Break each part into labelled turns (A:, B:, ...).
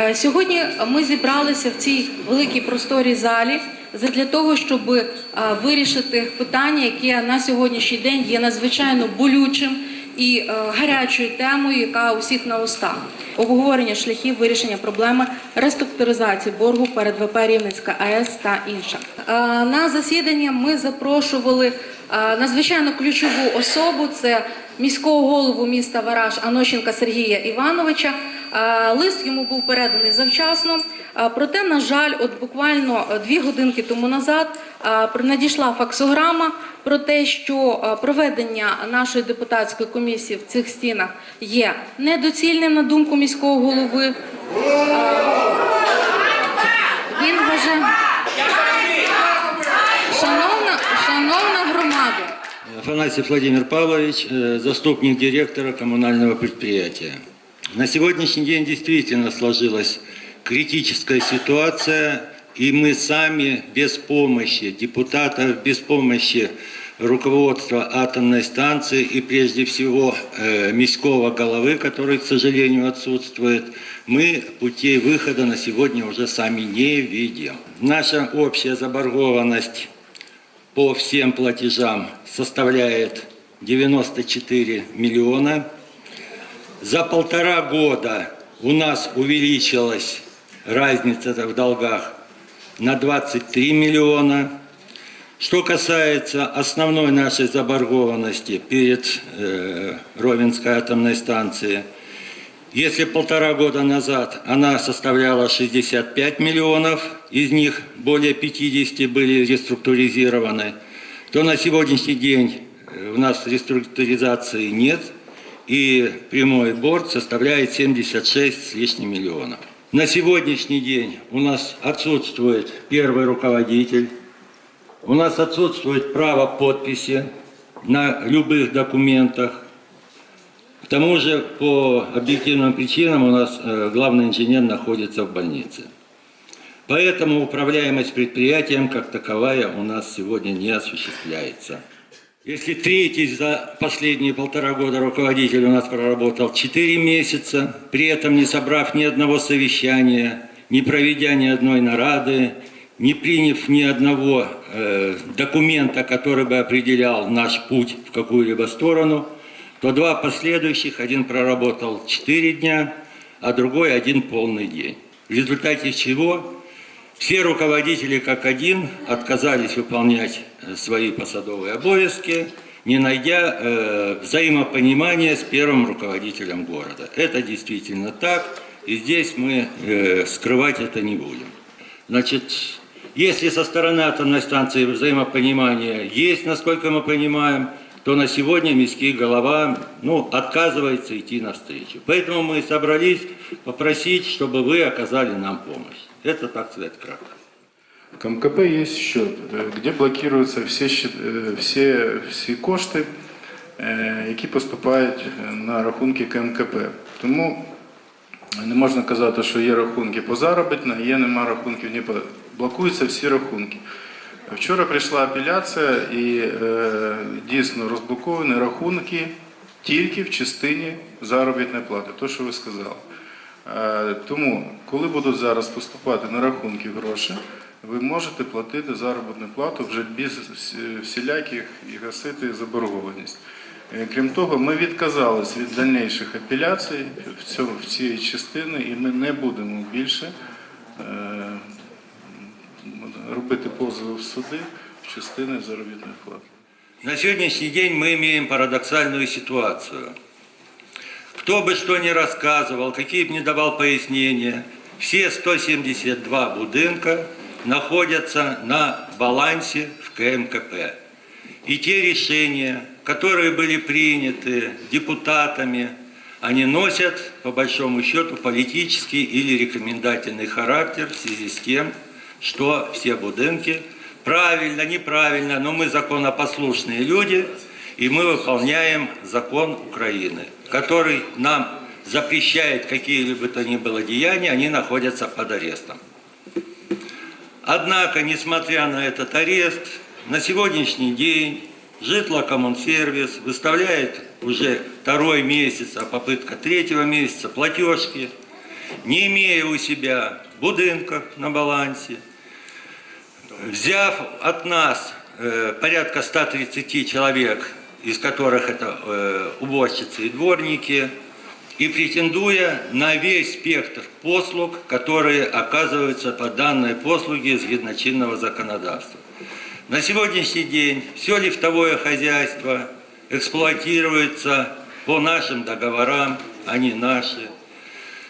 A: Е, Сьогодні ми зібралися в цій великій просторій залі для того, щоб е, вирішити питання, яке на сьогоднішній день є надзвичайно болючим і е, гарячою темою, яка у всіх на устах. Обговорення шляхів вирішення проблеми реструктуризації боргу перед ВП Рівненська АЕС та інше. Е, На засідання ми запрошували надзвичайно ключову особу. Це міського голову міста Вараж Анощенка Сергія Івановича. Е, Лист йому був переданий завчасно. Е, Проте, на жаль, от буквально е, дві годинки тому назад надійшла факсограма про те, що проведення нашої депутатської комісії в цих стінах є недоцільним на думку міського голови. Він вважає,
B: Афанасьев Владимир Павлович, э, заступник директора коммунального предприятия. На сегодняшний день действительно сложилась критическая ситуация, и мы сами без помощи депутатов, без помощи руководства атомной станции и прежде всего э, міського головы, который, к сожалению, отсутствует, мы путей выхода на сегодня уже сами не видим. Наша общая заборгованность по всем платежам составляет 94 миллиона. За полтора года у нас увеличилась разница в долгах на 23 миллиона. Что касается основной нашей заборгованности перед э, Ровенской атомной станцией, если полтора года назад она составляла 65 миллионов, из них более 50 были реструктуризированы, то на сегодняшний день э, у нас реструктуризации нет, и прямой борт составляет 76 с лишним миллионов. На сегодняшний день у нас отсутствует первый руководитель, у нас отсутствует право подписи на любых документах, к тому же, по объективным причинам у нас э, главный инженер находится в больнице. Поэтому управляемость предприятием как таковая у нас сегодня не осуществляется. Если третий за последние полтора года руководитель у нас проработал 4 месяца, при этом не собрав ни одного совещания, не проведя ни одной нарады, не приняв ни одного э, документа, который бы определял наш путь в какую-либо сторону, то два последующих, один проработал 4 дня, а другой один полный день. В результате чего все руководители как один отказались выполнять э, свои посадовые обовязки, не найдя э, взаимопонимания с первым руководителем города. Это действительно так, и здесь мы э, скрывать это не будем. Значит, если со стороны атомной станции взаимопонимание есть, насколько мы понимаем, то на сегодня міський голова ну, отказывается идти навстречу. Поэтому мы собрались попросить, чтобы вы оказали нам помощь. Это, так сказать, кратко.
C: В КМКП есть счет, э, где блокируються всі, щит- е, всі, всі кошти, е, які поступають е, на рахунки КМКП. Тому не можна казати, що є рахунки по заробітна, є нема рахунків, ні по блокуються всі рахунки. Вчора прийшла апеляція і е, дійсно розблоковані рахунки тільки в частині заробітної плати, то, що ви сказали. Е, Тому, коли будуть зараз поступати на рахунки гроші, ви можете платити заробітну плату вже без всіляких і гасити заборгованість. Е, Крім того, ми відказались від дальніших апеляцій в цій частині, і ми не будемо більше е, робити позови в суди в частини заробітної плати.
B: На сегодняшний день мы имеем парадоксальную ситуацию. Кто бы что ни рассказывал, какие бы ни давал пояснения, все 172 будинка находятся на балансе в КМКП. И те решения, которые были приняты депутатами, они носят, по большому счету, политический или рекомендательный характер в связи с тем, что все будинки, правильно, неправильно, но мы законопослушные люди, и мы выполняем закон Украины, который нам запрещает какие-либо то ни было деяния, они находятся под арестом. Однако, несмотря на этот арест, на сегодняшний день Житлокоммунсервис выставляет уже второй месяц, а попытка третьего месяца платежки. Не имея у себя будинков на балансе, взяв от нас э, порядка 130 человек, из которых это э, уборщицы и дворники, и претендуя на весь спектр послуг, которые оказываются по данной послуге згідно чинного законодательства. На сегодняшний день все лифтовое хозяйство эксплуатируется по нашим договорам, а не наши.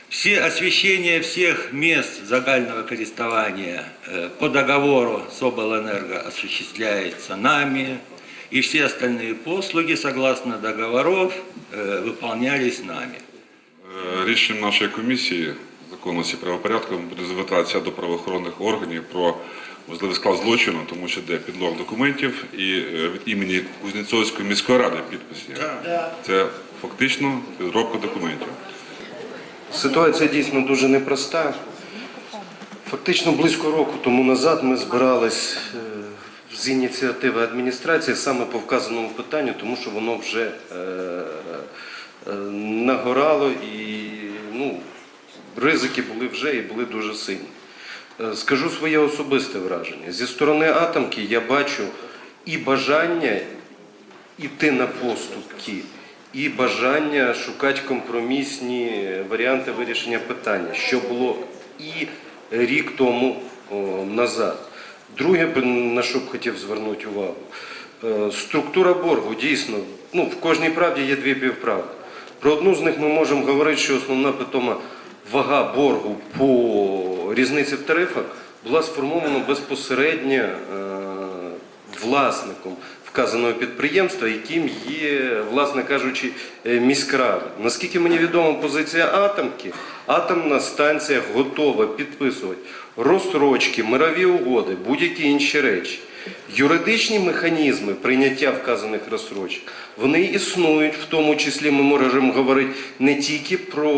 B: Все освещение всех мест загального користования э, по договору с облэнерго осуществляется нами, и все остальные послуги, согласно договоров, э, выполнялись нами.
D: Е, Рішенням нашої комісії законності і правопорядку буде звертатися до правоохоронних органів про можливий склад злочину, тому що йде підлог документів і е, від імені Кузнєцовської міської ради підписи. Це фактично підробка документів.
E: Ситуація дійсно дуже непроста. Фактично близько року тому назад ми збирались е, з ініціативи адміністрації саме по вказаному питанню, тому що воно вже е, е, нагорало і ну, ризики були вже і були дуже сильні. Скажу своє особисте враження. Зі сторони атомки я бачу і бажання йти на поступки, і бажання шукати компромісні варіанти вирішення питання, що було і рік тому назад. Друге, на що б хотів звернути увагу, Е, структура боргу дійсно, ну, в кожній правді є дві півправди. Про одну з них ми можемо говорити, що основна питома вага боргу по різниці в тарифах була сформована безпосередньо е, власником вказаного підприємства, яким є, власне кажучи, е, міськрада. Наскільки мені відома позиція атомки, атомна станція готова підписувати розстрочки, мирові угоди, будь-які інші речі. Юридичні механізми прийняття вказаних розстрочок, вони існують, в тому числі ми можемо говорити не тільки про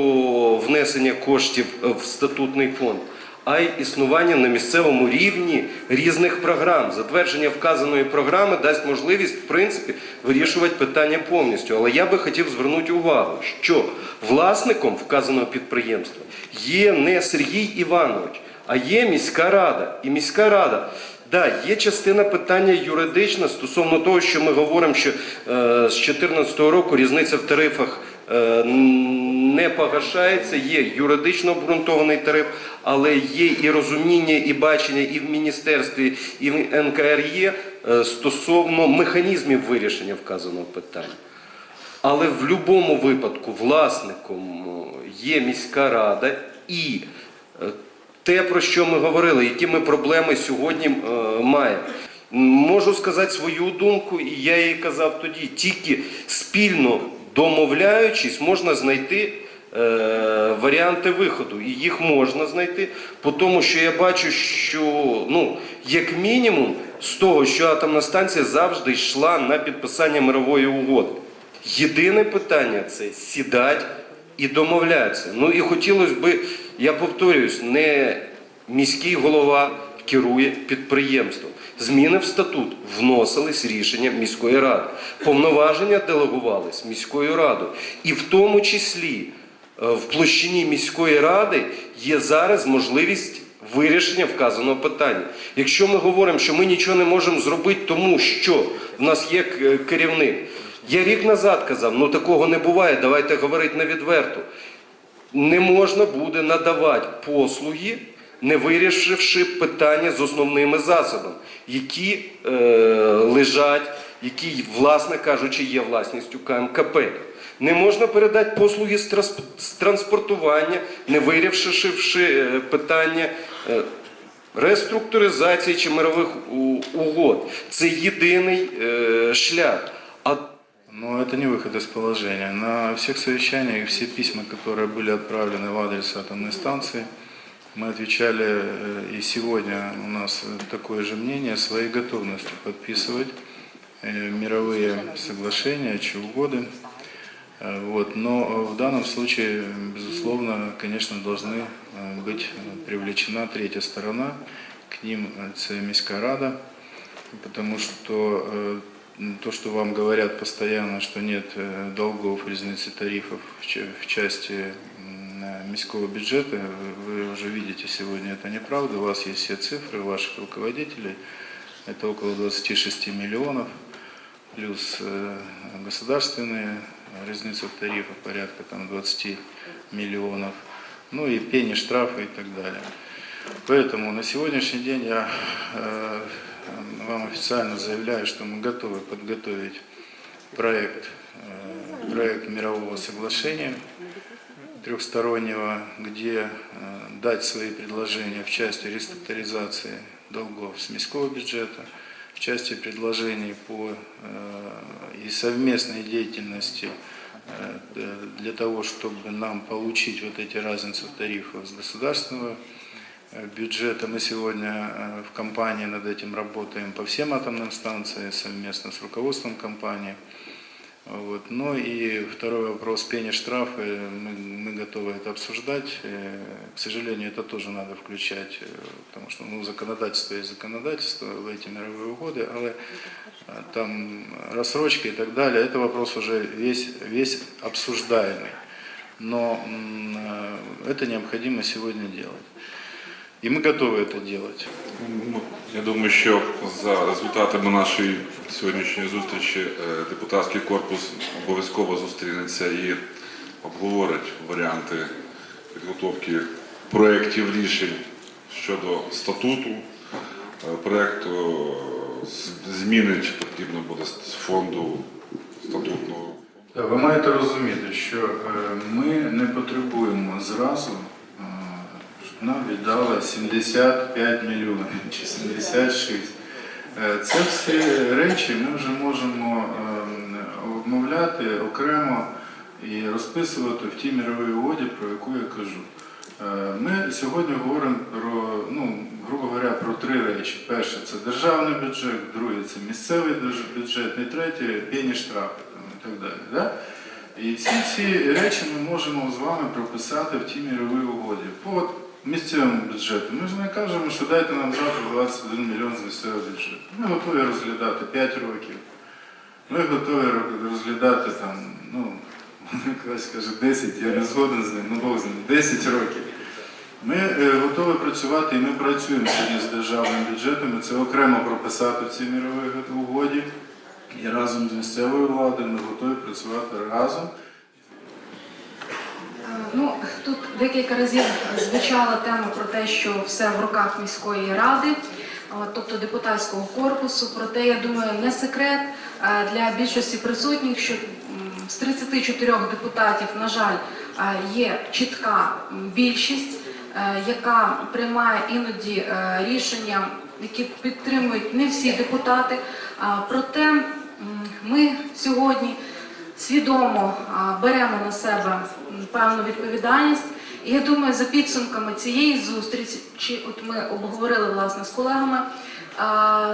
E: внесення коштів в статутний фонд, а й існування на місцевому рівні різних програм. Затвердження вказаної програми дасть можливість, в принципі, вирішувати питання повністю. Але я би хотів звернути увагу, що власником вказаного підприємства є не Сергій Іванович, а є міська рада. І міська рада. Да, є частина питання юридична стосовно того, що ми говоримо, що е, з 2014 року різниця в тарифах е, не погашається, є юридично обґрунтований тариф, але є і розуміння, і бачення і в міністерстві, і в НКРЄ е, стосовно механізмів вирішення вказаного питання. Але в будь-якому випадку власником е, є міська рада і е, те, про що ми говорили, які ми проблеми сьогодні маємо. Можу сказати свою думку, і я її казав тоді, тільки спільно домовляючись, можна знайти е, варіанти виходу. І їх можна знайти, тому що я бачу, що ну, як мінімум з того, що атомна станція завжди йшла на підписання мирової угоди. Єдине питання це сідати і домовлятися. Ну і хотілося б, я повторююсь, не міський голова керує підприємством. Зміни в статут вносились рішенням міської ради. Повноваження делегувались міською радою. І в тому числі е, в площині міської ради є зараз можливість вирішення вказаного питання. Якщо ми говоримо, що ми нічого не можемо зробити, тому що в нас є е, керівник. Я рік назад казав, ну такого не буває, давайте говорити на відверто. Не можна буде надавати послуги, не вирішивши питання з основними засобами, які е, лежать, які, власне кажучи, є власністю КМКП. Не можна передати послуги з, трас- з транспортування, не вирішивши е, питання. е, Реструктуризації чи мирових у- угод це єдиний е, шлях. А
C: Но это не выход из положения. На всех совещаниях все письма, которые были отправлены в адрес атомной станции, мы отвечали, э, и сегодня у нас такое же мнение, своей готовностью подписывать э, мировые соглашения, чи угоды. Э, Вот. Но в данном случае, безусловно, конечно, должны э, быть привлечена третья сторона, к ним э, це міська рада, потому что э, то, что вам говорят постоянно, что нет э, долгов, разницы тарифов в ча- в части міського бюджета. Вы, уже видите сегодня это неправда. У вас есть все цифры, ваших руководителей. Это около 26 миллионов, плюс э, государственные разница в тарифах порядка там 20 миллионов. Ну и пени, штрафы и так далее. Поэтому на сегодняшний день я э, вам официально заявляю, что мы готовы подготовить проект, э, проект мирового соглашения трехстороннего, где э, дать свои предложения в части реструктуризации долгов с міського бюджета, в части предложений по э, и совместной деятельности э, для того, чтобы нам получить вот эти разницы в тарифах с государственного бюджета. Мы сегодня в компании над этим работаем по всем атомным станциям совместно с руководством компании. Вот. Ну и второй вопрос, пени штрафы, мы, мы готовы это обсуждать. Э, К сожалению, это тоже надо включать, э, потому что ну, законодательство есть законодательство в эти мировые угоды, але э, там рассрочка и так далее, это вопрос уже весь, весь обсуждаемый. Но это необходимо сегодня делать. И мы готовы это делать.
D: Ну, Я думаю, що за результатами нашої сьогоднішньої зустрічі е, депутатський корпус обов'язково зустрінеться і обговорить варіанти підготовки проєктів рішень щодо статуту. Е, Проєкту е, з- зміни чи потрібно буде з фонду статутного.
C: Та Ви маєте розуміти, що е, ми не потребуємо зразу, е, щоб нам віддали 75 мільйонів чи 76. Е, Це всі речі ми вже можемо е, обмовляти окремо і розписувати в тій міровій угоді, про яку я кажу. Е, Ми сьогодні говоримо про, ну, грубо говоря, про три речі. Перше це державний бюджет, друге це місцевий бюджет, і третє пені штрафи і так далі. Да? І всі ці речі ми можемо з вами прописати в тій міровій угоді. По місцевому бюджету. Ми ж не кажемо, що дайте нам завтра 21 мільйон з місцевого бюджету. Ми готові розглядати 5 років. Ми готові розглядати там, ну, хтось каже 10, я не згоден з ним, ну Бог з ним, 10 років. Ми е, готові працювати і ми працюємо сьогодні з державним бюджетом. Це окремо прописати в цій міровій угоді. І разом з місцевою владою ми готові працювати разом.
A: Ну, тут декілька разів звучала тема про те, що все в руках міської ради, тобто депутатського корпусу. Проте, я думаю, не секрет для більшості присутніх, що з 34 депутатів, на жаль, є чітка більшість, яка приймає іноді рішення, які підтримують не всі депутати. Проте ми сьогодні свідомо беремо на себе певну відповідальність. І я думаю, за підсумками цієї зустрічі, от ми обговорили власне з колегами,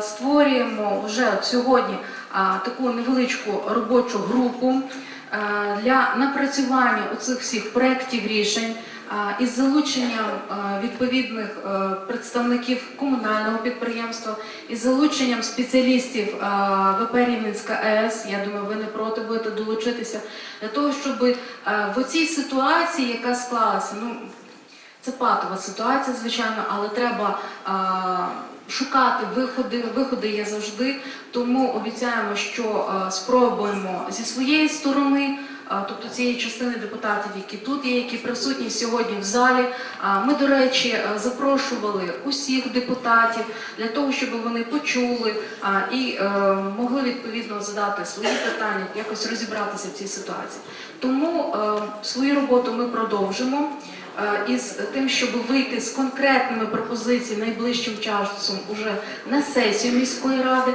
A: створюємо вже сьогодні таку невеличку робочу групу для напрацювання оцих всіх проєктів рішень. Із залученням відповідних е, представників комунального підприємства, із залученням спеціалістів ВП Рівненська АЕС, я думаю, ви не проти будете долучитися для того, щоб е, в цій ситуації, яка склалася, ну це патова ситуація, звичайно, але треба шукати виходи. Виходи є завжди. Тому обіцяємо, що спробуємо зі своєї сторони. Тобто цієї частини депутатів, які тут є, які присутні сьогодні в залі. Ми, до речі, е, запрошували усіх депутатів для того, щоб вони почули і е, могли відповідно задати свої питання, якось розібратися в цій ситуації. Тому е, свою роботу ми продовжимо е, із тим, щоб вийти з конкретними пропозиціями найближчим часом уже на сесію міської ради.